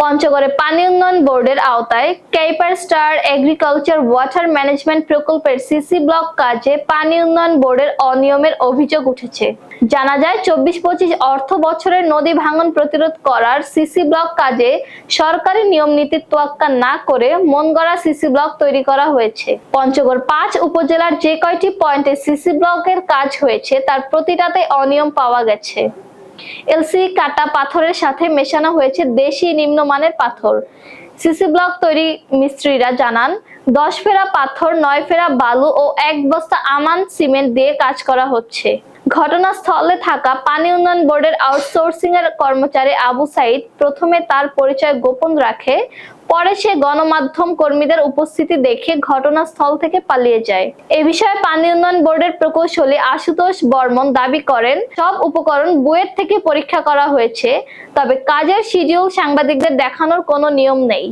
পঞ্চগড়ে পানি উন্নয়ন বোর্ডের আওতায় কেপার স্টার এগ্রিকালচার ওয়াটার ম্যানেজমেন্ট প্রকল্পের সিসি ব্লক কাজে পানি উন্নয়ন বোর্ডের অনিয়মের অভিযোগ উঠেছে। জানা যায় চব্বিশ পঁচিশ অর্থ বছরের নদী ভাঙন প্রতিরোধ করার সিসি ব্লক কাজে সরকারি নিয়ম নীতির তোয়াক্কা না করে মন গড়া সিসি ব্লক তৈরি করা হয়েছে। পঞ্চগড় পাঁচ উপজেলার যে কয়টি পয়েন্টে সিসি ব্লকের কাজ হয়েছে, তার প্রতিটাতে অনিয়ম পাওয়া গেছে। এলসি কাটা পাথরের সাথে মেশানো হয়েছে দেশি নিম্নমানের পাথর। সিসি ব্লক তৈরি মিস্ত্রিরা জানান, দশ ফেরা পাথর, নয় ফেরা বালু ও এক বস্তা আমান সিমেন্ট দিয়ে কাজ করা হচ্ছে। ঘটনাস্থলে থাকা পানি উন্নয়ন বোর্ডের আউটসোর্সিং এর কর্মচারী আবু সাইদ প্রথমে তার পরিচয় গোপন রাখে, পরে সে গণমাধ্যম কর্মীদের উপস্থিতি দেখে ঘটনাস্থল থেকে পালিয়ে যায়। এ বিষয়ে পানি উন্নয়ন বোর্ডের প্রকৌশলী আশুতোষ বর্মন দাবি করেন, সব উপকরণ বুয়েট থেকে পরীক্ষা করা হয়েছে, তবে কাজের শিডিউল সাংবাদিকদের দেখানোর কোনো নিয়ম নেই।